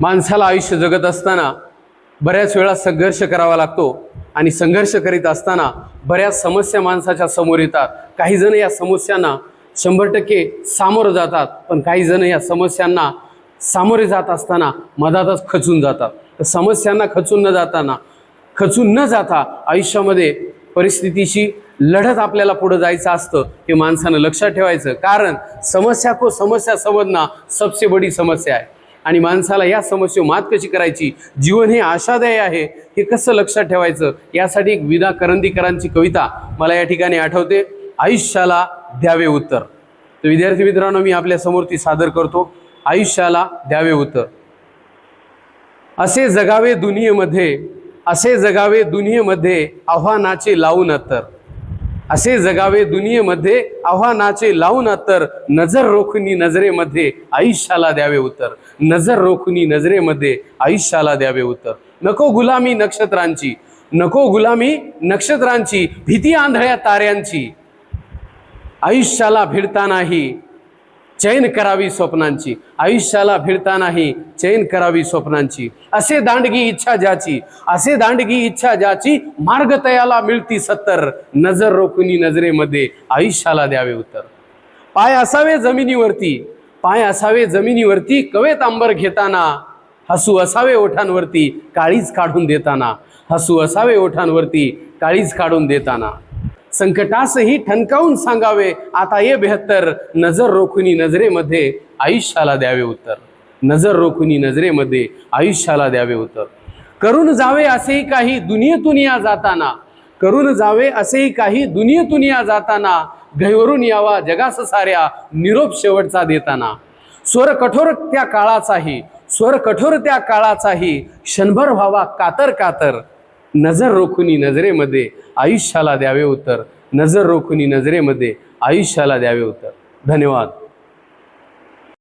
माणसाला आयुष्य जगत असताना बऱ्याच वेळा संघर्ष करावा लागतो आणि संघर्ष करीत असताना बऱ्याच समस्या माणसाच्या समोर येतात. काही जण या समस्यांना शंभर टक्के सामोरं जातात पण काही जण या समस्यांना सामोरे जात असताना मधातच खचून जातात. तर समस्यांना खचून न जाताना खचून न जाता आयुष्यामध्ये परिस्थितीशी लढत आपल्याला पुढे जायचं असतं हे माणसानं लक्षात ठेवायचं. कारण समस्या को समस्या समजणं सबसे बडी समस्या आहे. आणि माणसाला या समस्येवर मात कशी करायची? जीवन हे आशादायी आहे. हे कसं लक्षात ठेवायचं? यासाठी एक विदा करंदीकरांची कविता मला या ठिकाणी आठवते. आयुष्याला द्यावे उत्तर. तर विद्यार्थी मित्रांनो मी आपल्यासमोर ती सादर करतो. आयुष्याला द्यावे उत्तर. असे जगावे दुनियेमध्ये असे जगावे दुनियेमध्ये आव्हानाचे लावून अत्तर. असे जगावे दुनियेमध्ये आव्हानाचे लावून तर नजर रोखणी नजरेमध्ये आयुष्याला द्यावे उत्तर. नजर रोखणी नजरेमध्ये आयुष्याला द्यावे उत्तर. नको गुलामी नक्षत्रांची नको गुलामी नक्षत्रांची भीती आंधळ्या ताऱ्यांची. आयुष्याला भिडतानाही चैन करावी स्वप्नांची. आयुष्याला भिडतानाही चैन करावी स्वप्नांची. असे दांडगी इच्छा ज्याची असे दांडगी इच्छा ज्याची मार्ग तयाला मिळती सत्तर. नजर रोखुनी नजरेमध्ये आयुष्याला द्यावे उत्तर. पाय असावे जमिनीवरती पाय असावे जमिनीवरती कवेत आंबर घेताना हसू असावे ओठांवरती काळीच काढून देताना हसू असावे ओठांवरती काळीच काढून देताना. संकटासही ठणकावून सांगावे. आता ये बेहत्तर नजर रोखुनी नजरेमध्ये आयुष्याला द्यावे उत्तर. नजर रोखुनी नजरेमध्ये आयुष्याला द्यावे उत्तर. करून जावे असेही काही दुनियेतून या जाताना. करून जावे असेही काही दुनियेतून या जाताना. घैवरून यावा जगास साऱ्या निरोप शेवटचा देताना. स्वर कठोर त्या काळाचाही स्वर कठोर त्या काळाचाही क्षणभर व्हावा कातर कातर. नजर रोखुनी नजरेमध्ये आयुष्याला द्यावे उत्तर. नजर रोखुनी नजरेमध्ये आयुष्याला द्यावे उत्तर. धन्यवाद.